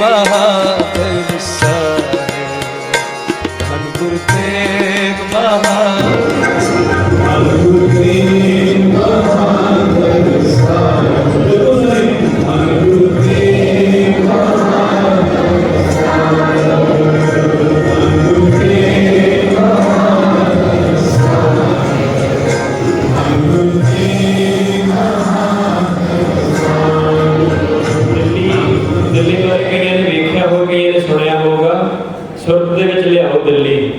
ਬਹਾਦਰ ਸੁਰਤ ਦੇ ਵਿੱਚ ਲਿਆਓ ਦਿੱਲੀ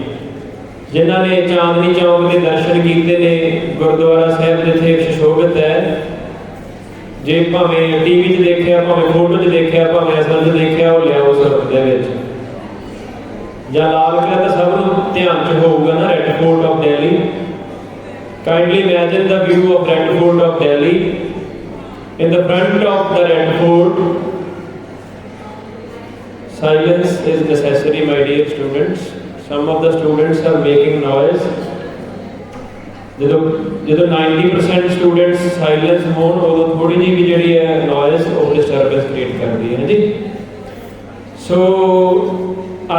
ਜਿਨ੍ਹਾਂ ਨੇ ਚਾਂਦਨੀ ਚੌਕ ਦੇ ਦਰਸ਼ਨ ਕੀਤੇ ਨੇ ਗੁਰਦੁਆਰਾ ਸਾਹਿਬ ਜਿੱਥੇ ਸ਼ੋਭਿਤ ਹੈ। ਜੇ ਭਾਵੇਂ ਟੀਵੀ 'ਚ ਦੇਖਿਆ ਭਾਵੇਂ ਫੋਟੋ 'ਚ ਦੇਖਿਆ ਭਾਵੇਂ ਅਸਲ 'ਚ ਦੇਖਿਆ ਉਹ ਲਿਆਓ ਸੁਰਤ ਦੇ ਵਿੱਚ। ਜਾਂ ਲਾਲ ਕਿਲ੍ਹਾ ਤਾਂ ਸਭ ਨੂੰ ਧਿਆਨ 'ਚ ਹੋਊਗਾ ਨਾ red fort of Delhi kindly imagine the view of red fort of Delhi In the front of the Red Fort, silence is necessary, my dear students. Some of the students are making noise. ਜਦੋਂ ਜਦੋਂ 90% students silence ਹੋਣ ਉਦੋਂ ਥੋੜੀ ਜਿਹੀ ਵੀ ਜਿਹੜੀ ਹੈ noise ਉਹ disturbance create ਕਰਦੀ ਹੈ ਜੀ ਸੋ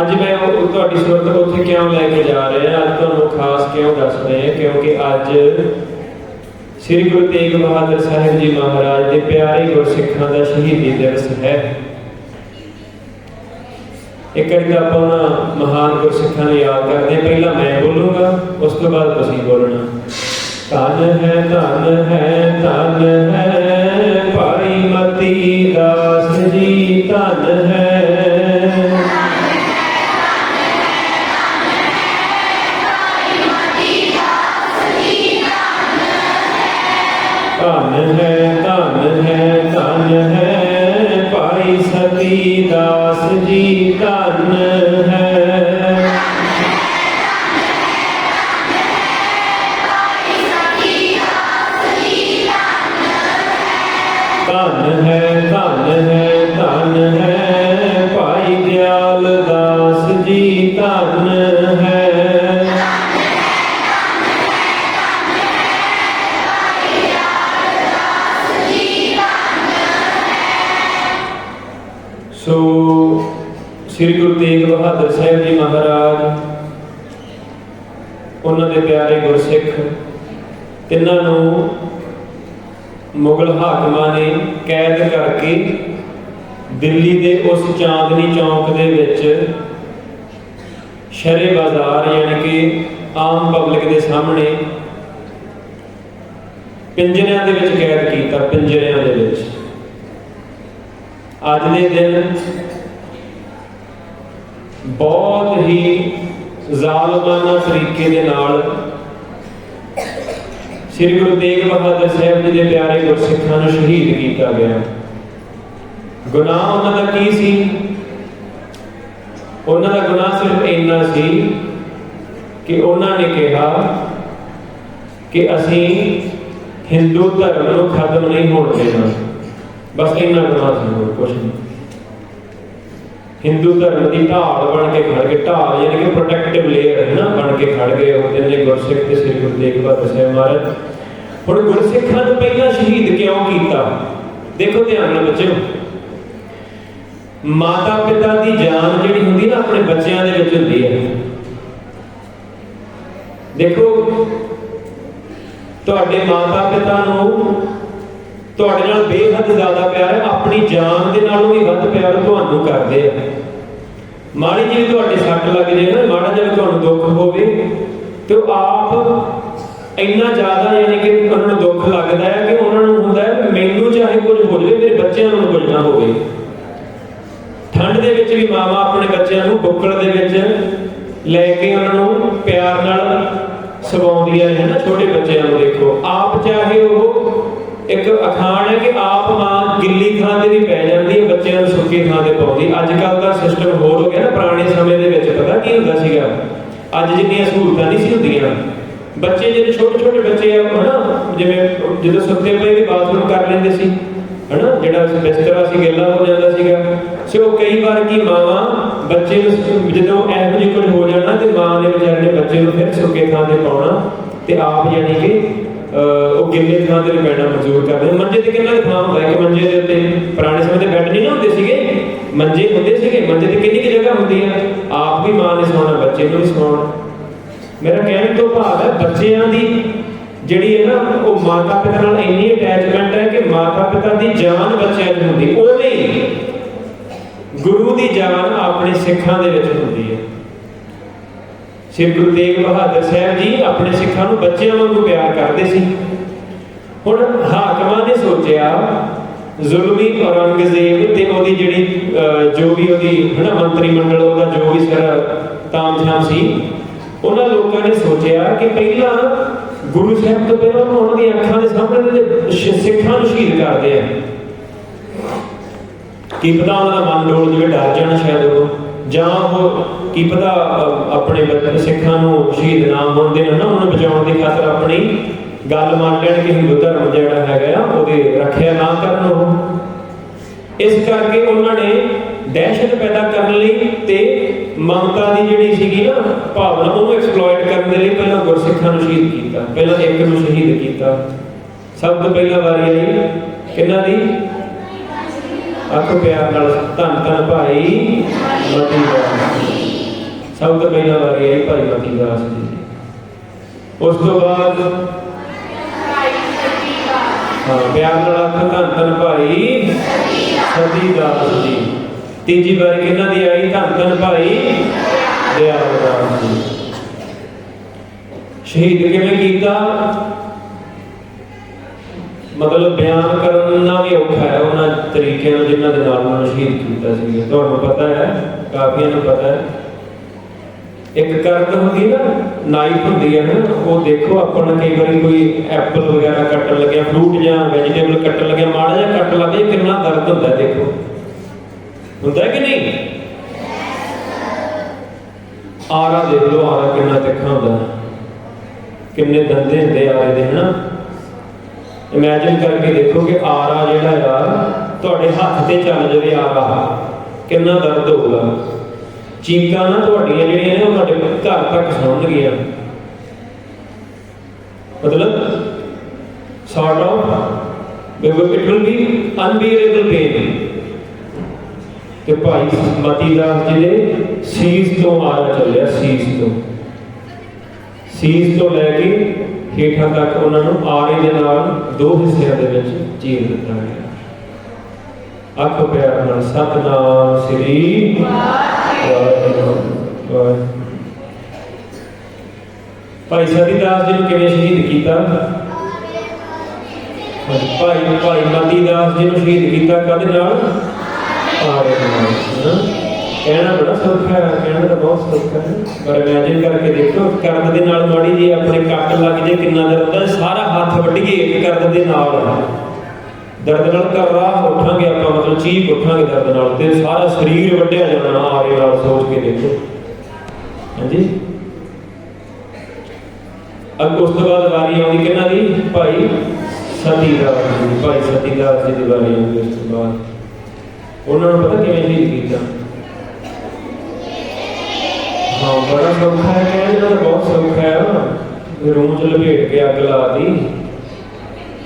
ਅੱਜ ਮੈਂ ਉਹ- ਤੁਹਾਡੀ ਸੁਰਤ ਉੱਥੇ ਕਿਉਂ ਲੈ ਕੇ ਜਾ ਰਿਹਾ ਅੱਜ ਤੁਹਾਨੂੰ ਖਾਸ ਕਿਉਂ ਦੱਸ ਰਹੇ ਹਾਂ ਕਿਉਂਕਿ ਅੱਜ ਸ੍ਰੀ ਗੁਰੂ ਤੇਗ ਬਹਾਦਰ ਸਾਹਿਬ ਜੀ ਮਹਾਰਾਜ ਦੇ ਪਿਆਰੇ ਗੁਰਸਿੱਖਾਂ ਦਾ ਸ਼ਹੀਦੀ ਦਿਵਸ ਹੈ ਇੱਕ ਇੱਕ ਆਪਾਂ ਉਹਨਾਂ ਮਹਾਨ ਗੁਰਸਿੱਖਾਂ ਨੂੰ ਯਾਦ ਕਰਦੇ ਹਾਂ। ਪਹਿਲਾਂ ਮੈਂ ਬੋਲੂੰਗਾ, ਉਸ ਤੋਂ ਬਾਅਦ ਤੁਸੀਂ ਬੋਲਣਾ। ਧੰਨ ਹੈ ਧੰਨ ਹੈ ਧੰਨ ਹੈ ਇਹਨਾਂ ਨੂੰ ਮੁਗਲ ਹਾਕਮਾਂ ਨੇ ਕੈਦ ਕਰਕੇ ਦਿੱਲੀ ਦੇ ਉਸ ਚਾਂਦਨੀ ਚੌਕ ਦੇ ਵਿੱਚ ਸ਼ਰੇ ਬਾਜ਼ਾਰ ਯਾਨੀ ਕਿ ਆਮ ਪਬਲਿਕ ਦੇ ਸਾਹਮਣੇ ਪਿੰਜਰਿਆਂ ਦੇ ਵਿੱਚ ਕੈਦ ਕੀਤਾ, ਪਿੰਜਰਿਆਂ ਦੇ ਵਿੱਚ। ਅੱਜ ਦੇ ਦਿਨ ਬਹੁਤ ਹੀ ਜ਼ਾਲਮਾਨਾ ਤਰੀਕੇ ਦੇ ਨਾਲ ਸ੍ਰੀ ਗੁਰੂ ਤੇਗ ਬਹਾਦਰ ਸਾਹਿਬ ਜੀ ਦੇ ਪਿਆਰੇ ਗੁਰਸਿੱਖਾਂ ਨੂੰ ਸ਼ਹੀਦ ਕੀਤਾ ਗਿਆ। ਗੁਨਾਹ ਉਹਨਾਂ ਦਾ ਕੀ ਸੀ? ਉਹਨਾਂ ਦਾ ਗੁਨਾਹ ਸਿਰਫ ਇੰਨਾ ਸੀ ਕਿ ਉਹਨਾਂ ਨੇ ਕਿਹਾ ਕਿ ਅਸੀਂ ਹਿੰਦੂ ਧਰਮ ਨੂੰ ਖਤਮ ਨਹੀਂ ਹੋਣ ਦੇਣਾ। ਬਸ ਇੰਨਾ ਗੁਨਾਹ ਸੀ, ਹੋਰ ਕੁਝ ਨਹੀਂ। ਹਿੰਦੂ ਧਰਮ ਦੀ ਢਾਲ ਬਣ ਕੇ ਖੜ ਗਏ। ਢਾਲ ਯਾਨੀ ਕਿ ਪ੍ਰੋਟੈਕਟਿਵ ਲੇਅਰ ਹੈ ਨਾ ਬਣ ਕੇ ਖੜ ਗਏ ਉਹ ਜਿਹਨੇ ਗੁਰਸਿੱਖ ਤੇ ਸ੍ਰੀ ਗੁਰੂ ਤੇਗ ਬਹਾਦਰ ਸਾਹਿਬ ਮਹਾਰਾਜ। ਹੁਣ ਗੁਰਸਿੱਖਾਂ ਨੂੰ ਪਹਿਲਾਂ ਸ਼ਹੀਦ ਕਿਉਂ ਕੀਤਾ? ਦੇਖੋ ਧਿਆਨ ਨਾਲ ਬੱਚਿਓ। ਮਾਤਾ ਪਿਤਾ ਦੀ ਜਾਨ ਜਿਹੜੀ ਹੁੰਦੀ ਨਾ ਆਪਣੇ ਬੱਚਿਆਂ ਦੇ ਵਿੱਚ ਹੁੰਦੀ ਹੈ। ਦੇਖੋ, ਤੁਹਾਡੇ ਮਾਤਾ ਪਿਤਾ ਨੂੰ ਤੁਹਾਡੇ ਨਾਲ ਬੇਹੱਦ ਜ਼ਿਆਦਾ ਪਿਆਰ ਹੈ, ਆਪਣੀ ਜਾਨ ਦੇ ਨਾਲੋਂ ਵੀ ਵੱਧ ਪਿਆਰ ਤੁਹਾਨੂੰ ਕਰਦੇ ਆ। ਮਾੜੀ ਜਿਹੀ ਤੁਹਾਡੇ ਸੱਟ ਲੱਗ ਜੇ ਨਾ, ਮਾੜਾ ਜਿਹਾ ਤੁਹਾਨੂੰ ਦੁੱਖ ਹੋਵੇ, ਤੇ ਉਹ ਆਪ ਇੰਨਾ ਜ਼ਿਆਦਾ ਯਾਨੀ ਕਿ ਉਹਨਾਂ ਨੂੰ ਦੁੱਖ ਲੱਗਦਾ ਹੈ ਕਿ ਉਹਨਾਂ ਨੂੰ ਹੁੰਦਾ ਹੈ, ਮੈਨੂੰ ਚਾਹੇ ਕੁਝ ਹੋ ਜਾਵੇ ਮੇਰੇ ਬੱਚਿਆਂ ਨੂੰ ਕੁਝ ਨਾ ਹੋਵੇ। ਠੰਡ ਦੇ ਵਿੱਚ ਵੀ ਮਾਵਾ ਆਪਣੇ ਬੱਚਿਆਂ ਨੂੰ ਬੁੱਕਲ ਦੇ ਵਿੱਚ ਲੈ ਕੇ ਉਹਨਾਂ ਨੂੰ ਪਿਆਰ ਨਾਲ ਸਵਾਉਂਦੀਆਂ ਹੈ ਨਾ, ਛੋਟੇ ਬੱਚਿਆਂ ਨੂੰ ਦੇਖੋ। ਆਪ ਚਾਹੇ ਉਹ ਇੱਕ ਅਖਾਣ ਹੈ ਕਿ ਆਪ ਮਾਂ ਗਿੱਲੀ ਥਾਂ ਤੇ ਵੀ ਪੈ ਜਾਂਦੀ ਹੈ, ਬੱਚਿਆਂ ਨੂੰ ਸੁੱਕੀ ਥਾਂ ਤੇ ਪਾਉਂਦੀ ਅੱਜ ਕੱਲ ਦਾ ਸਿਸਟਮ ਹੋਰ ਹੋ ਗਿਆ ਨਾ, ਪੁਰਾਣੇ ਸਮੇਂ ਦੇ ਵਿੱਚ ਪਤਾ ਕੀ ਹੁੰਦਾ ਸੀਗਾ? ਅੱਜ ਜਿੰਨੀਆਂ ਸਹੂਲਤਾਂ ਨਹੀਂ ਸੀ ਹੁੰਦੀਆਂ। ਬੱਚੇ ਜਿਹੜੇ ਛੋਟੇ ਛੋਟੇ ਬੱਚੇ ਆ, ਹਨਾ, ਜਿਵੇਂ ਜਦੋਂ ਸੁੱਤੇ ਪਏ ਵੀ ਬਾਥਰੂਮ ਕਰ ਲੈਂਦੇ ਸੀ, ਹਨਾ, ਜਿਹੜਾ ਬਿਸਤਰਾ ਸੀ, ਗਿੱਲਾ ਹੋ ਜਾਂਦਾ ਸੀਗਾ। ਸੋ ਕਈ ਵਾਰ ਕੀ ਮਾਵਾਂ ਬੱਚੇ ਨੂੰ ਜਦੋਂ ਇਹੋ ਜਿਹੀ ਕੁਝ ਹੋ ਜਾਣਾ ਤੇ ਮਾਂ ਨੇ ਵਿਚਾਰੇ ਨੇ ਬੱਚੇ ਨੂੰ ਫਿਰ ਸੁੱਕੇ ਥਾਂ ਤੇ ਪਾਉਣਾ ਤੇ ਆਪ ਯਾਨੀ ਕਿ ਉਹ ਗਿੱਲੇ ਥਾਂ ਤੇ ਪੈਣਾ ਮਨਜ਼ੂਰ ਕਰਦੇ ਮੰਜੇ ਤੇ ਕਿੰਨਾ ਥਾਂ ਹੁੰਦਾ ਕਿ ਮੰਜੇ ਦੇ ਉੱਤੇ ਪੁਰਾਣੇ ਸਮੇਂ ਦੇ ਬੈੱਡ ਨਹੀਂ ਨਾ ਹੁੰਦੇ ਸੀਗੇ? ਮੰਜੇ ਹੁੰਦੇ ਸੀਗੇ? ਮੰਜੇ ਤੇ ਕਿੰਨੀ ਕੁ ਜਗ੍ਹਾ ਹੁੰਦੀ ਆ ਆਪ ਵੀ ਮਾਂ ਨੇ ਸੌਣਾ, ਬੱਚੇ ਨੂੰ ਵੀ ਸੌਣਾ। ਮੇਰਾ ਕਹਿਣ ਤੋਂ ਭਾਵ ਹੈ, ਬੱਚਿਆਂ ਦੀ ਜਿਹੜੀ ਹੈ ਨਾ, ਉਹ ਮਾਤਾ ਪਿਤਾ ਨਾਲ ਇੰਨੀ ਅਟੈਚਮੈਂਟ ਹੈ ਕਿ ਮਾਤਾ ਪਿਤਾ ਦੀ ਜਾਨ ਬੱਚਿਆਂ ਨੂੰ ਹੁੰਦੀ। ਉਵੇਂ ਹੀ ਗੁਰੂ ਦੀ ਜਾਨ ਆਪਣੇ ਸਿੱਖਾਂ ਦੇ ਵਿੱਚ ਹੁੰਦੀ ਹੈ। ਸ੍ਰੀ ਗੁਰੂ ਤੇਗ ਬਹਾਦਰ ਸਾਹਿਬ ਜੀ ਆਪਣੇ ਸਿੱਖਾਂ ਨੂੰ ਬੱਚਿਆਂ ਵਾਂਗੂ ਪਿਆਰ ਕਰਦੇ ਸੀ। ਹੁਣ ਹਾਕਮਾਂ ਨੇ ਸੋਚਿਆ, ਜ਼ੁਲਮੀ ਔਰੰਗਜ਼ੇਬ ਤੇ ਉਹਦੀ ਜਿਹੜੀ ਜੋ ਵੀ ਉਹਦੀ, ਹਨਾ, ਮੰਤਰੀ ਮੰਡਲ, ਉਹਦਾ ਜੋ ਵੀ ਸਰ ਤਾਮਝਾਮ ਸੀ, ਉਹਨਾਂ ਲੋਕਾਂ ਨੇ ਸੋਚਿਆ ਕਿ ਪਹਿਲਾਂ ਗੁਰੂ ਸਾਹਿਬ ਤੋਂ ਪਹਿਲਾਂ ਉਹਨਾਂ ਦੀਆਂ ਅੱਖਾਂ ਦੇ ਸਾਹਮਣੇ ਸਿੱਖਾਂ ਨੂੰ ਸ਼ਹੀਦ ਕਰਦੇ ਆ। ਕੀ ਪਤਾ ਉਹਨਾਂ ਦਾ ਮਨ ਡੋਲ ਜਿਵੇਂ, ਡਰ ਜਾਣਾ ਸ਼ਾਇਦ ਉਹ ਜਾਂ ਉਹ ਕੀ ਪਤਾ ਆਪਣੇ ਬੱਚੇ ਸਿੱਖਾਂ ਨੂੰ ਸ਼ਹੀਦ ਨਾ ਹੋਣ ਦੇਣ ਨਾ, ਉਹਨਾਂ ਬਚਾਉਣ ਦੀ ਖਾਤਰ ਆਪਣੀ ਗੱਲ ਮੰਨ ਲੈਣ ਕਿ ਹਿੰਦੂ ਧਰਮ ਜਿਹੜਾ ਹੈਗਾ ਆ, ਉਹਦੀ ਰੱਖਿਆ ਨਾ ਕਰਨ ਉਹ। ਇਸ ਕਰਕੇ ਉਹਨਾਂ ਨੇ ਦਹਿਸ਼ਤ ਪੈਦਾ ਕਰਨ ਲਈ ਤੇ ਮਮਤਾ ਦੀ ਜਿਹੜੀ ਸੀਗੀ ਨਾ ਭਾਵਨਾ, ਉਹਨੂੰ ਐਕਸਪਲੋਇਟ ਕਰਨ ਦੇ ਲਈ ਪਹਿਲਾਂ ਗੁਰਸਿੱਖਾਂ ਨੂੰ ਸ਼ਹੀਦ ਕੀਤਾ, ਪਹਿਲਾਂ ਇੱਕ ਨੂੰ ਸ਼ਹੀਦ ਕੀਤਾ। ਸਭ ਤੋਂ ਪਹਿਲਾਂ ਵਾਰੀ ਆਈ ਕਿਹਨਾਂ ਦੀ? ਆਖੋ ਪਿਆਰ ਨਾਲ, ਧੰਨ ਧੰਨ ਭਾਈ ਮਤੀ ਦਾਸ ਸਭ ਤੋਂ ਪਹਿਲਾਂ ਵਾਰੀ ਆਈ ਭਾਈ ਮਤੀ ਦਾਸ ਜੀ। ਉਸ ਤੋਂ ਬਾਅਦ ਹਾਂ, ਪਿਆਰ ਨਾਲ ਆਖੋ ਧੰਨ ਧੰਨ ਭਾਈ ਸਤੀ ਦਾਸ ਜੀ। ਤੀਜੀ ਵਾਰੀ ਕਿਹਨਾਂ ਦੀ ਆਈ? ਧੰਨ ਧੰਨ ਭਾਈ ਦਿਆਲ ਦਾਸ ਜੀ। ਸ਼ਹੀਦ ਕਿਵੇਂ ਕੀਤਾ? ਮਤਲਬ ਬਿਆਨ ਕਰਨਾ ਵੀ ਔਖਾ ਹੈ, ਉਹਨਾਂ ਤਰੀਕਿਆਂ ਨਾਲ ਜਿਨ੍ਹਾਂ ਦੇ ਨਾਲ ਉਹਨਾਂ ਸ਼ਹੀਦ ਕੀਤਾ ਸੀ। ਤੁਹਾਨੂੰ ਪਤਾ ਹੈ, ਕਾਫੀਆਂ ਨੂੰ ਪਤਾ ਹੈ, ਇੱਕ ਕਰਦ ਹੁੰਦੀ ਨਾ, ਨਾਈਫ ਹੁੰਦੀ ਹੈ ਨਾ, ਉਹ ਦੇਖੋ ਆਪਾਂ ਕਈ ਵਾਰੀ ਕੋਈ ਐਪਲ ਵਗੈਰਾ ਕੱਟਣ ਲੱਗਿਆ, ਫਰੂਟ ਜਾਂ ਵੈਜੀਟੇਬਲ ਕੱਟਣ ਲੱਗਿਆ, ਮਾੜਾ ਜਿਹਾ ਕੱਟ ਲੱਗੇ ਕਿੰਨਾ ਦਰਦ ਹੁੰਦਾ ਦੇਖੋ। ਹੁੰਦਾ ਕਿ ਨਹੀਂ? ਆਰਾ ਦੇਖ ਲਓ, ਆਰਾ ਕਿੰਨਾ ਤਿੱਖਾ ਹੁੰਦਾ। ਕਿੰਨੇ ਦੰਦੇ ਹੁੰਦੇ ਆਰੇ ਦੇ, ਹਨਾ? ਇਮੇਜਿਨ ਕਰਕੇ ਦੇਖੋ ਕਿ ਆਰਾ ਜਿਹੜਾ ਆ ਤੁਹਾਡੇ ਹੱਥ ਤੇ ਚੱਲ ਜਾਵੇ ਆਰਾ, ਕਿੰਨਾ ਦਰਦ ਹੋਊਗਾ। ਚੀਕਾਂ ਨਾ ਤੁਹਾਡੀਆਂ ਜਿਹੜੀਆਂ ਨੇ, ਉਹ ਤੁਹਾਡੇ ਘਰ ਤੱਕ ਸੁਣਨਗੀਆਂ। ਮਤਲਬ sort of it will be unbearable pain ਤੇ ਭਾਈ ਮਤੀ ਦਾਸ ਜੀ ਦੇ ਸੀਸ ਤੋਂ ਆਰਾ ਚੱਲਿਆ, ਸੀਸ ਤੋਂ। ਸੀਸ ਤੋਂ ਲੈ ਕੇ ਹੇਠਾਂ ਤੱਕ ਉਹਨਾਂ ਨੂੰ ਆਰੇ ਦੇ ਨਾਲ ਦੋ ਹਿੱਸਿਆਂ ਦੇ ਵਿੱਚ ਚੀਰ ਦਿੱਤਾ ਗਿਆ। ਆਖੋ ਪਿਆਰ ਨਾਲ ਸਤਨਾਮ ਸ੍ਰੀ ਵਾਹਿਗੁਰੂ। ਭਾਈ ਸਤੀ ਜੀ ਨੂੰ ਕਿਵੇਂ ਸ਼ਹੀਦ ਕੀਤਾ? ਭਾਈ ਭਾਈ ਮਤੀ ਦਾਸ ਜੀ ਨੂੰ ਸ਼ਹੀਦ ਕੀਤਾ ਕਦ ਨਾਲ ਆਰੇ ਨਾਲ ਕਹਿਣਾ ਬੜਾ ਸੌਖਾ ਹੈ ਕਹਿਣਾ ਤਾਂ ਬਹੁਤ ਸੌਖਾ ਹੈ। ਪਰ ਇਮੇਜਿਨ ਕਰਕੇ ਦੇਖੋ ਕਰਦ ਦੇ ਨਾਲ ਮਾੜੀ ਜੀ ਆਪਣੇ ਕੱਟ ਲੱਗ ਜੇ ਕਿੰਨਾ ਦਰਦ ਹੈ। ਸਾਰਾ ਹੱਥ ਵੱਢੀਏ ਇੱਕ ਦੇ ਨਾਲ। ਦਰਦ ਨਾਲ ਕਰਵਾ ਉੱਠਾਂਗੇ ਆਪਾਂ ਮਤਲਬ ਚੀਕ ਉੱਠਾਂਗੇ ਦਰਦ ਨਾਲ ਤੇ ਸਾਰਾ ਸਰੀਰ ਵੱਢਿਆ ਜਾਣਾ ਆਰੇ ਨਾਲ ਸੋਚ ਕੇ ਦੇਖੋ। ਹਾਂਜੀ? ਅੱਗ ਉਸ ਤੋਂ ਬਾਅਦ ਵਾਰੀ ਆਉਂਦੀ ਕਿਹਨਾਂ ਦੀ? ਭਾਈ ਸਤੀ ਦਾਸ ਜੀ ਦੀ, ਭਾਈ ਸਤੀ ਦਾਸ ਜੀ ਦੀ ਵਾਰੀ ਆਉਂਦੀ ਉਸ ਤੋਂ ਬਾਅਦ। ਉਹਨਾਂ ਨੂੰ ਪਤਾ ਕਿਵੇਂ ਸ਼ਹੀਦ ਕੀਤਾ? ਹਾਂ ਬੜਾ ਸੌਖਾ ਹੈ, ਕਹਿੰਦੇ ਨਾ ਬਹੁਤ ਸੌਖਾ ਹੈ ਰੂਮ ਚ ਲਪੇਟ ਕੇ ਅੱਗ ਲਾਤੀ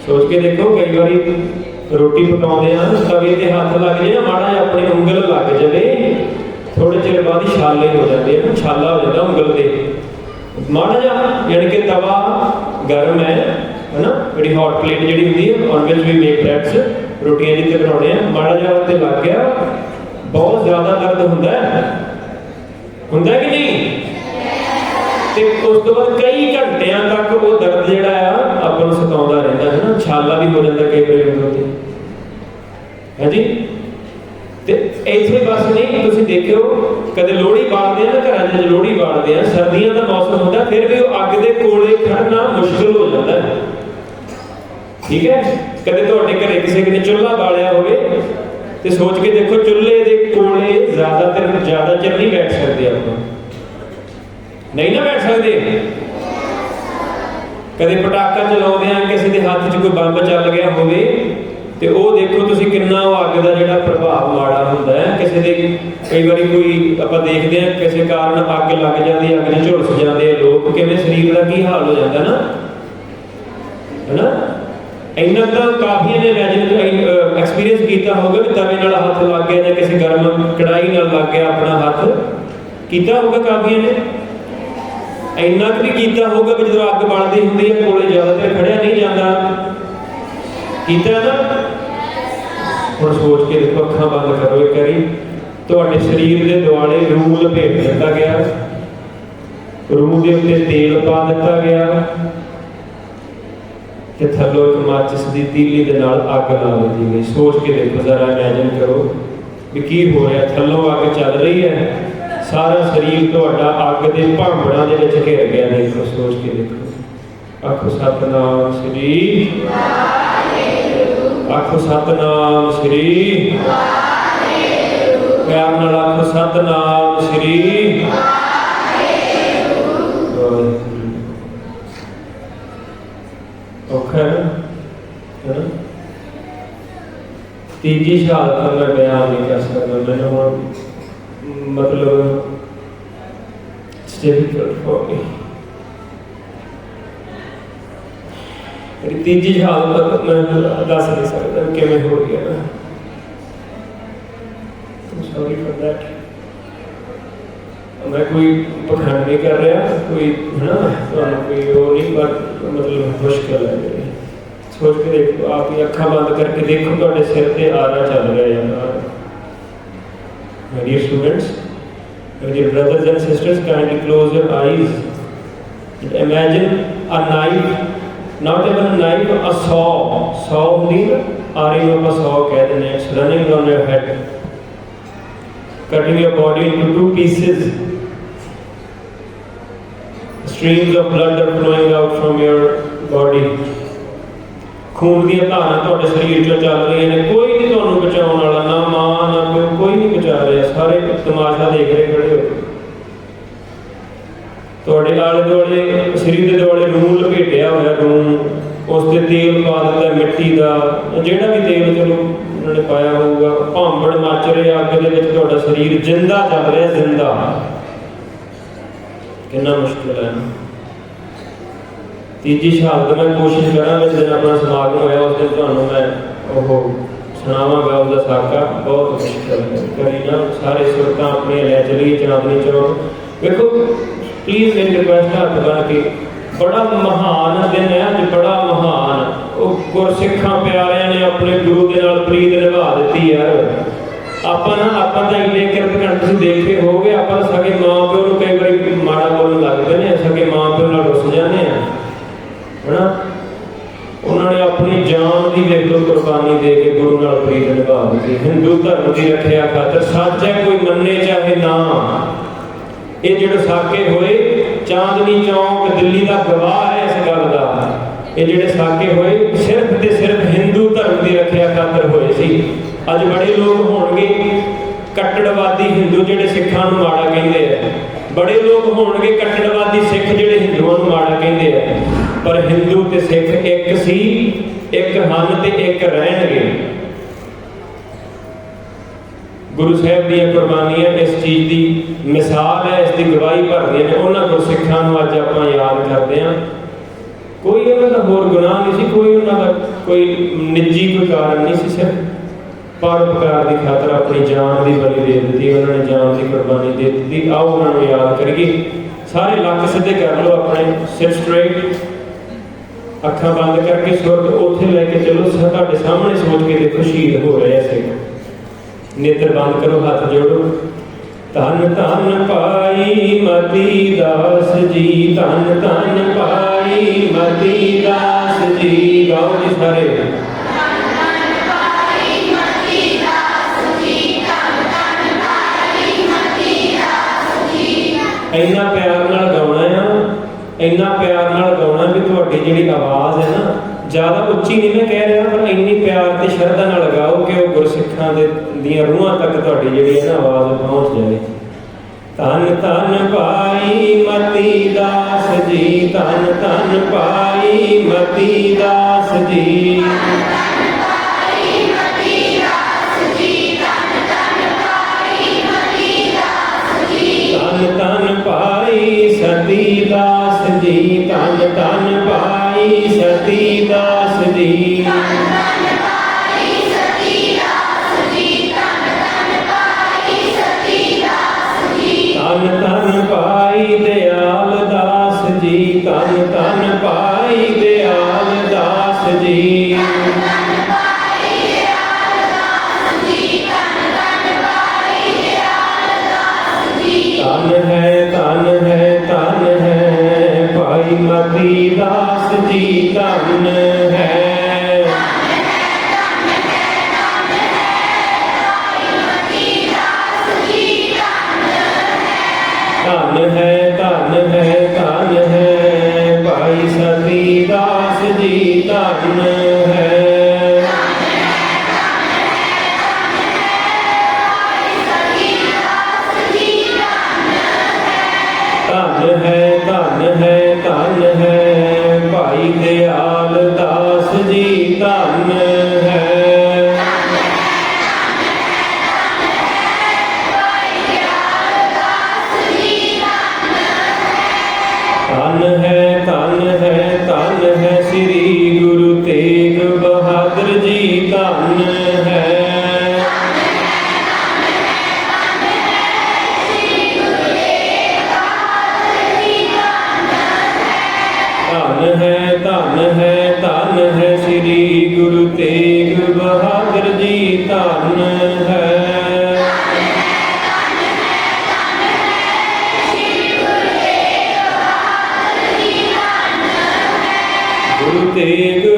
ਸੋਚ ਕੇ ਦੇਖੋ, ਕਈ ਵਾਰੀ ਰੋਟੀ ਪਕਾਉਂਦੇ ਆ, ਤਵੇ ਤੇ ਹੱਥ ਲੱਗ ਜੇ ਮਾੜਾ ਜਿਹਾ ਆਪਣੀ ਉਂਗਲ ਲੱਗ ਜਾਵੇ ਥੋੜੇ ਚਿਰ ਬਾਅਦ ਛਾਲੇ ਹੋ ਜਾਂਦੇ ਆ, ਛਾਲਾ ਹੋ ਜਾਂਦਾ ਉਂਗਲ ਤੇ। ਮਾੜਾ ਜਿਹਾ, ਯਾਨੀ ਕਿ ਤਵਾ ਗਰਮ ਹੈ, ਹਨਾ, ਜਿਹੜੀ ਹੌਟ ਪਲੇਟ ਜਿਹੜੀ ਹੁੰਦੀ ਹੈ ਔਨ ਵਿਚ ਵੀ ਮੇਕ ਬ੍ਰੈਡਸ ਰੋਟੀਆਂ ਜਿੱਤੇ ਬਣਾਉਣੇ ਆ, ਮਾੜਾ ਜਿਹਾ ਉੱਤੇ ਲੱਗ ਗਿਆ, ਬਹੁਤ ਜ਼ਿਆਦਾ ਦਰਦ ਹੁੰਦਾ ਹੈ। ਹੁੰਦਾ ਕਿ ਨਹੀਂ? ਤੇ ਉਸ ਤੋਂ ਬਾਅਦ ਕਈ ਘੰਟਿਆਂ ਤੱਕ ਉਹ ਦਰਦ ਜਿਹੜਾ ਆ, ਆਪਾਂ ਨੂੰ ਸਤਾਉਂਦਾ ਰਹਿੰਦਾ ਹੈ ਨਾ। ਛਾਲਾ ਵੀ ਹੋ ਜਾਂਦਾ ਕਈ ਵਾਰੀ ਉਂਗਲ ਤੇ ਹਾਂਜੀ ਤੇ ਇੱਥੇ ਬਸ ਨਹੀਂ, ਤੁਸੀਂ ਦੇਖਿਓ, ਕਦੇ ਲੋਹੜੀ ਬਾਲਦੇ ਆ ਨਾ ਘਰਾਂ 'ਚ ਲੋਹੜੀ ਬਾਲਦੇ ਆ, ਸਰਦੀਆਂ ਦਾ ਮੌਸਮ ਹੁੰਦਾ, ਫਿਰ ਵੀ ਉਹ ਅੱਗ ਦੇ ਕੋਲੇ ਖੜਨਾ ਮੁਸ਼ਕਲ ਹੋ ਜਾਂਦਾ ਹੈ। ਠੀਕ ਹੈ? ਕਦੇ ਤੁਹਾਡੇ ਘਰੇ ਕਿਸੇ ਨੇ ਚੁੱਲ੍ਹਾ ਬਾਲਿਆ ਹੋਵੇ, ਤੇ ਸੋਚ ਕੇ ਦੇਖੋ ਚੁੱਲ੍ਹੇ ਦੇ ਕੋਲੇ ਜ਼ਿਆਦਾਤਰ ਜ਼ਿਆਦਾ ਚਿਰ ਨਹੀਂ ਬੈਠ ਸਕਦੇ ਆਪਾਂ। ਨਹੀਂ ਨਾ ਬੈਠ ਸਕਦੇ? ਕਦੇ ਪਟਾਕਾ ਚਲਾਉਂਦੇ ਆ ਕਿਸੇ ਦੇ ਹੱਥ 'ਚ ਕੋਈ ਬੰਬ ਚੱਲ ਗਿਆ ਹੋਵੇ ਤੇ ਉਹ ਦੇਖੋ ਤੁਸੀਂ ਕਿੰਨਾ ਉਹ ਅੱਗ ਦਾ ਜਿਹੜਾ ਪ੍ਰਭਾਵ ਮਾੜਾ ਹੁੰਦਾ ਹੈ। ਕਿਸੇ ਦੇ ਕਈ ਵਾਰੀ ਕੋਈ ਆਪਾਂ ਦੇਖਦੇ ਆ ਕਿਸੇ ਕਾਰਨ ਅੱਗ ਲੱਗ ਜਾਂਦੀ ਹੈ, ਅੱਗ 'ਚ ਝੁਲਸ ਜਾਂਦੇ ਆ ਲੋਕ ਕਿਵੇਂ ਸਰੀਰ ਦਾ ਕੀ ਹਾਲ ਹੋ ਜਾਂਦਾ ਨਾ? ਹੈਨਾ? ਇੰਨਾ ਤਾਂ ਕਾਫੀ ਨੇ ਇਮੇਜਿਨ ਐਕਸਪੀਰੀਅੰਸ ਕੀਤਾ ਹੋਊਗਾ ਵੀ ਤਵੇ ਨਾਲ ਹੱਥ ਲੱਗ ਗਿਆ ਜਾਂ ਕਿਸੇ ਗਰਮ ਕੜਾਈ ਨਾਲ ਲੱਗ ਗਿਆ ਆਪਣਾ ਹੱਥ। ਕੀਤਾ ਹੋਊਗਾ ਕਾਫੀਆਂ ਨੇ ਇੰਨਾ ਵੀ ਕੀਤਾ ਹੋਊਗਾ ਵੀ ਜਦੋਂ ਅੱਗ ਬਲਦੀ ਹੁੰਦੀ ਹੈ, ਕੋਲੇ ਜ਼ਿਆਦਾ ਦੇਰ ਖੜਿਆ ਨਹੀਂ ਜਾਂਦਾ। ਕੀਤਾ ਨਾ? ਹੁਣ ਸੋਚ ਕੇ ਦੇਖੋ, ਅੱਖਾਂ ਬੰਦ ਕਰੋ ਇੱਕ ਵਾਰੀ। ਤੁਹਾਡੇ ਸਰੀਰ ਦੇ ਦੁਆਲੇ ਰੂਹ ਲਪੇਟ ਦਿੱਤਾ ਗਿਆ। ਰੂਹ ਦੇ ਉੱਤੇ ਤੇਲ ਪਾ ਦਿੱਤਾ ਗਿਆ। ਤੇ ਥੱਲੋਂ ਇੱਕ ਮਾਚਿਸ ਦੀ ਤੀਲੀ ਦੇ ਨਾਲ ਅੱਗ ਲਾ ਦਿੱਤੀ ਗਈ। ਸੋਚ ਕੇ ਦੇਖੋ ਜ਼ਰਾ ਇਮੇਜਿਨ ਕਰੋ ਵੀ ਕੀ ਹੋ ਰਿਹਾ। ਥੱਲੋਂ ਅੱਗ ਚੱਲ ਰਹੀ ਹੈ। ਸਾਰਾ ਸਰੀਰ ਤੁਹਾਡਾ ਅੱਗ ਦੇ ਭਾਂਬੜਾਂ ਦੇ ਵਿੱਚ ਘਿਰ ਗਿਆ। ਦੇਖੋ, ਸੋਚ ਕੇ ਦੇਖੋ। ਆਖੋ, ਸਤਨਾਮ ਸ੍ਰੀ ਆਖੋ, ਸਤਨਾਮ ਸ੍ਰੀ ਪਿਆਰ ਨਾਲ ਆਖੋ, ਸਤਨਾਮ ਸ੍ਰੀ ਵਾਹਿਗੁਰੂ। ਤੀਜੀ ਸ਼ਹਾਦਤ ਨਾਲ ਲੜਿਆ ਆਪਣੀ ਕਸਰ ਨਾਲ ਮੈਂ ਹੁਣ ਮਤਲਬ difficult for me. ਮੇਰੀ ਤੀਜੀ ਹਾਲਤ ਮੈਂ ਦੱਸ ਨਹੀਂ ਸਕਦਾ ਕਿਵੇਂ ਹੋ ਗਿਆ ਸੌਰੀ ਫॉर दैट ਮੈਂ ਕੋਈ ਪਖੰਡ ਨਹੀਂ ਕਰ ਰਿਹਾ ਕੋਈ ਹਨਾ ਤੁਹਾਨੂੰ ਕੋਈ ਉਹ ਨਹੀਂ ਬਟ ਮਤਲਬ ਮੁਸ਼ਕਲ ਹੈ ਮੇਰੀ ਸੋਚ ਕੇ ਦੇਖੋ ਆਪ ਹੀ ਅੱਖਾਂ ਬੰਦ ਕਰਕੇ ਦੇਖੋ ਤੁਹਾਡੇ ਸਿਰ ਤੇ ਆਰਾ ਚੱਲ ਰਿਹਾ ਜਾਂਦਾ My dear students, my dear brothers and sisters, kindly close your eyes and imagine a knife, not even a knife, a saw. Saw ਹੁੰਦੀ ਨਾ ਆਰੀ ਨੂੰ ਆਪਾਂ saw ਕਹਿ ਦਿੰਦੇ ਹਾਂ, it's running on your head. Cutting your body into two pieces. Streams of blood are flowing out from your body. ਖੂਨ ਦੀਆਂ ਧਾਰਾਂ ਤੁਹਾਡੇ ਸਰੀਰ 'ਚੋਂ ਚੱਲ ਰਹੀਆਂ ਨੇ, ਕੋਈ ਨਹੀਂ ਤੁਹਾਨੂੰ ਬਚਾਉਣ ਵਾਲਾ, ਨਾ ਮਾਂ, ਨਾ ਪਿਓ, ਕੋਈ ਨਹੀਂ ਬਚਾ ਰਿਹਾ, ਸਾਰੇ ਤਮਾਸ਼ਾ ਦੇਖ ਰਹੇ ਖੜੇ ਹੋ ਤੁਹਾਡੇ ਆਲੇ ਦੁਆਲੇ, ਸਰੀਰ ਦੇ ਦੁਆਲੇ ਰੂਹ ਲਪੇਟਿਆ ਹੋਇਆ ਰੂਹ, ਉਸ ਤੇ ਤੇਲ ਪਾ ਦਿੱਤਾ ਮਿੱਟੀ ਦਾ, ਜਿਹੜਾ ਵੀ ਤੇਲ ਚਲੋ ਉਹਨਾਂ ਨੇ ਪਾਇਆ ਹੋਊਗਾ, ਭਾਂਬੜ ਮੱਚ ਰਿਹਾ, ਅੱਗ ਦੇ ਵਿੱਚ ਤੁਹਾਡਾ ਸਰੀਰ ਜਿੰਦਾ ਚੱਲ ਰਿਹਾ, ਜਿੰਦਾ। ਕਿੰਨਾ ਮੁਸ਼ਕਿਲ ਹੈ। ਤੀਜੀ ਸ਼ਹਾਦਤ ਮੈਂ ਕੋਸ਼ਿਸ਼ ਕਰਾਂਗਾ ਜਿਸ ਦਿਨ ਆਪਣਾ ਸਮਾਗਮ ਹੋਇਆ ਉਸ ਦਿਨ ਤੁਹਾਨੂੰ ਮੈਂ ਉਹ ਸੁਣਾਵਾਂਗਾ, ਉਹਦਾ ਸਾਕਾ। ਬਹੁਤ ਮੁਸ਼ਕਲ ਹੈ ਸਾਰੇ ਸੁਰਤਾਂ ਆਪਣੇ ਲੈ ਚਲੀ ਚਾਂਦਨੀ ਚੌਕ ਵੇਖੋ ਪਲੀਜ਼ ਮੇਰੀ ਰਿਕੁਐਸਟ ਹੱਥ ਬਣ ਕੇ। ਬੜਾ ਮਹਾਨ ਦਿਨ ਹੈ ਅੱਜ, ਬੜਾ ਮਹਾਨ। ਉਹ ਗੁਰਸਿੱਖਾਂ ਪਿਆਰਿਆਂ ਨੇ ਆਪਣੇ ਗੁਰੂ ਦੇ ਨਾਲ ਪ੍ਰੀਤ ਨਿਭਾ ਦਿੱਤੀ ਯਾਰ ਆਪਾਂ ਨਾ, ਆਪਾਂ ਤਾਂ ਇੰਨੇ ਕਿਰਤ ਘੰਟ ਤੁਸੀਂ ਦੇਖੇ ਹੋਗੇ ਆਪਾਂ ਤਾਂ ਮਾਂ ਪਿਓ ਨੂੰ ਕਈ ਵਾਰੀ ਮਾੜਾ ਬੋਲਣ ਲੱਗਦੇ ਨੇ ਸਗੇ ਮਾਂ ਪਿਓ ਨਾਲ ਰੁੱਸ ਜਾਂਦੇ ਆ। ਹਨਾ? ਉਹਨਾਂ ਨੇ ਆਪਣੀ ਜਾਨ ਦੀ ਵੇਖ ਲਓ, ਕੁਰਬਾਨੀ ਦੇ ਕੇ ਗੁਰੂ ਨਾਲ ਪ੍ਰੀਤ ਨਿਭਾ ਦਿੱਤੀ। ਹਿੰਦੂ ਧਰਮ ਦੀ ਰੱਖਿਆ ਖਾਤਰ ਸੱਚ ਹੈ ਕੋਈ ਮੰਨੇ ਚਾਹੇ ਨਾ। ਇਹ ਜਿਹੜੇ ਸਾਕੇ ਹੋਏ, ਚਾਂਦਨੀ ਚੌਂਕ ਦਿੱਲੀ ਦਾ ਗਵਾਹ ਹੈ ਇਸ ਗੱਲ ਦਾ। ਇਹ ਜਿਹੜੇ ਸਾਕੇ ਹੋਏ, ਸਿਰਫ ਤੇ ਸਿਰਫ ਹਿੰਦੂ ਧਰਮ ਦੀ ਰੱਖਿਆ ਖਾਤਰ ਹੋਏ ਸੀ। ਅੱਜ ਬੜੇ ਲੋਕ ਹੋਣਗੇ। ਕੱਟੜਵਾਦੀ ਹਿੰਦੂ ਜਿਹੜੇ ਸਿੱਖਾਂ ਨੂੰ ਮਾੜਾ ਕਹਿੰਦੇ ਆ। ਬੜੇ ਲੋਕ ਹੋਣਗੇ ਕੱਟੜਵਾਦੀ ਸਿੱਖ ਜਿਹੜੇ ਹਿੰਦੂਆਂ ਨੂੰ ਮਾੜਾ ਕਹਿੰਦੇ ਆ। ਪਰ ਹਿੰਦੂ ਤੇ ਸਿੱਖ ਇੱਕ ਸੀ, ਇੱਕ ਹਨ ਤੇ ਇੱਕ ਰਹਿਣਗੇ। ਗੁਰੂ ਸਾਹਿਬ ਦੀਆਂ ਕੁਰਬਾਨੀਆਂ ਇਸ ਚੀਜ਼ ਦੀ ਮਿਸਾਲ ਹੈ, ਇਸ ਦੀ ਗਵਾਹੀ ਭਰਦੀਆਂ ਨੇ। ਉਹਨਾਂ ਗੁਰਸਿੱਖਾਂ ਨੂੰ ਅੱਜ ਆਪਾਂ ਯਾਦ ਕਰਦੇ ਹਾਂ। ਕੋਈ ਉਹਨਾਂ ਦਾ ਹੋਰ ਗੁਨਾਹ ਨਹੀਂ ਸੀ, ਕੋਈ ਉਹਨਾਂ ਦਾ ਕੋਈ ਨਿੱਜੀ ਕੋਈ ਕਾਰਨ ਨਹੀਂ ਸੀ ਸਿਰਫ। ਪਰਉਪਕਾਰ ਦੀ ਖਾਤਰ ਆਪਣੀ ਜਾਨ ਦੀ ਬਲੀ ਦੇ ਦਿੱਤੀ, ਉਹਨਾਂ ਨੇ ਜਾਨ ਦੀ ਕੁਰਬਾਨੀ ਦੇ ਦਿੱਤੀ। ਆਓ ਉਹਨਾਂ ਨੂੰ ਯਾਦ ਕਰੀਏ। ਸਾਰੇ ਲੱਕ ਸਿੱਧੇ ਕਰ ਲਓ ਆਪਣੇ, ਸਿਰ ਸਟ੍ਰੇਟ ਅੱਖਾਂ ਬੰਦ ਕਰਕੇ ਸੁਰਤ ਉੱਥੇ ਲੈ ਕੇ ਚੱਲੋ, ਸਾ ਤੁਹਾਡੇ ਸਾਹਮਣੇ ਸੋਚ ਕੇ ਦੇਖੋ ਸ਼ਹੀਦ ਹੋ ਰਹੇ ਸੇ ਨੇਤਰ ਬੰਦ ਕਰੋ, ਹੱਥ ਜੋੜੋ। ਧੰਨ ਧੰਨ ਪਾਈ ਮਤੀ ਦਾਸ ਜੀ, ਧੰਨ ਧੰਨ ਪਾਈ ਮਤੀ ਦਾਸ ਜੀ। ਗਾਓ ਜੀ ਸਾਰੇ। ਇੰਨਾ ਪਿਆਰ ਨਾਲ ਗਾਉਣਾ ਆ, ਇੰਨਾ ਪਿਆਰ ਨਾਲ ਗਾਉਣਾ ਵੀ ਤੁਹਾਡੀ ਜਿਹੜੀ ਆਵਾਜ਼ ਹੈ ਨਾ, ਜ਼ਿਆਦਾ ਉੱਚੀ ਨਹੀਂ ਮੈਂ ਕਹਿ ਰਿਹਾ, ਪਰ ਇੰਨੀ ਪਿਆਰ ਤੇ ਸ਼ਰਧਾ ਨਾਲ ਗਾਓ ਕਿ ਉਹ ਗੁਰਸਿੱਖਾਂ ਦੇ ਦੀਆਂ ਰੂਹਾਂ ਤੱਕ ਤੁਹਾਡੀ ਜਿਹੜੀ ਹੈ ਨਾ ਆਵਾਜ਼ ਪਹੁੰਚ ਜਾਵੇ। ਧੰਨ ਧੰਨ ਪਾਈ ਮਤੀ ਦਾਸ ਜੀ, ਧੰਨ ਧੰਨ ਪਾਈ ਮਤੀ ਦਾਸ ਜੀ। ਸਤੀ ਦਾਸ ਜੀ ਧੰਨ ਧੰਨ ਪਾਈ ਸਤੀ ਦਾਸ ਜੀ ਗੁਰੂ